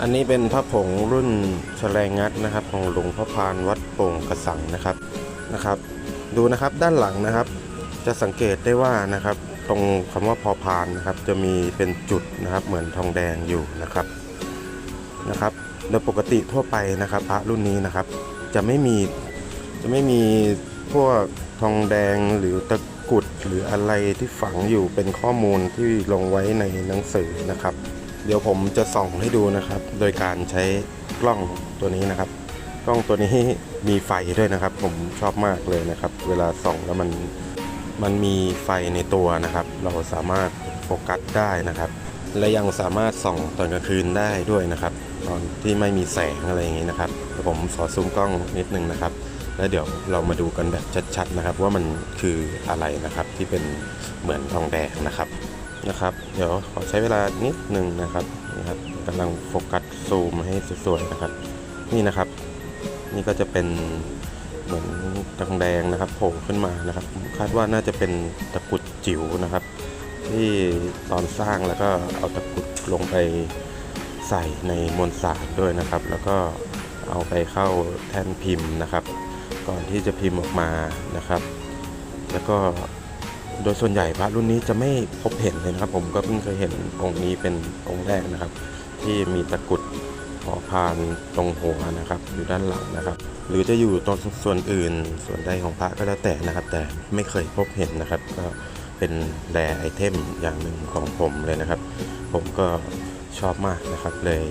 อันนี้เป็นพระผงรุ่นแฉลงงัดนะครับ ของหลวงพ่อพานวัดโป่งกระสังนะครับนะครับ ดูนะครับด้านหลังนะครับ จะสังเกตได้ว่านะครับ ตรงคำว่าพอพานนะครับ จะมีเป็นจุดนะครับ เหมือนทองแดงอยู่นะครับนะครับ โดยปกติทั่วไปนะครับ พระรุ่นนี้นะครับ จะไม่มีจะไม่มีพวกทองแดงหรือตะกุดหรืออะไรที่ฝังอยู่เป็นข้อมูลที่ลงไว้ในหนังสือนะครับ เดี๋ยวผมจะส่องให้ดูนะครับ โดยการใช้กล้องตัวนี้นะครับ กล้องตัวนี้มีไฟด้วยนะครับ ผมชอบมากเลยนะครับ เวลาส่องแล้วมันมันมีไฟในตัวนะครับ เราสามารถโฟกัสได้นะครับ และยังสามารถส่องตอนกลางคืนได้ด้วยนะครับ ตอนที่ไม่มีแสงอะไรอย่างนี้นะครับผมขอซูมกล้องนิดนึงนะครับ แล้วเดี๋ยวเรามาดูกันแบบชัดๆนะครับ ว่ามันคืออะไรนะครับที่เป็นเหมือนทองแดงนะครับ นะครับ เดี๋ยวขอใช้เวลานิดหนึ่งนะครับนะครับกำลังโฟกัสซูมให้สวยๆนะครับ นี่นะครับ นี่ก็จะเป็นเหมือนทองแดงนะครับโผล่ขึ้นมานะครับ คาดว่าน่าจะเป็นตะกุดจิ๋วนะครับ ที่ตอนสร้างแล้วก็เอาตะกุดลงไปใส่ในมวลสารด้วยนะครับ แล้วก็เอาไปเข้าแท่นพิมพ์นะครับ ก่อนที่จะพิมพ์ออกมานะครับ แล้วก็ โดยส่วนใหญ่พระรุ่นนี้จะไม่พบเห็นเลยนะครับ ผมก็เพิ่งเคยเห็นองค์นี้เป็นองค์แรกนะครับ ที่มีตะกุดหอพานตรงหัวนะครับ อยู่ด้านหลังนะครับ หรือจะอยู่ตรงส่วนอื่นส่วนใดของพระก็แล้วแต่นะครับ แต่ไม่เคยพบเห็นนะครับ ก็เป็นแรไอเทมอย่างหนึ่งของผมเลยนะครับ ผมก็ชอบมากนะครับ เลย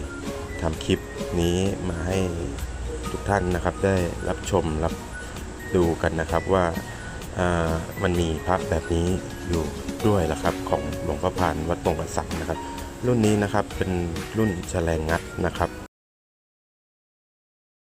ทำคลิปนี้มาให้ทุกท่านนะครับ ได้รับชมรับดูกันนะครับว่า มันมีพระแบบนี้อยู่ด้วยละครับของหลวงพ่อพานวัดตรงกระสังนะครับ รุ่นนี้นะครับเป็นรุ่นแฉลงงัดนะครับ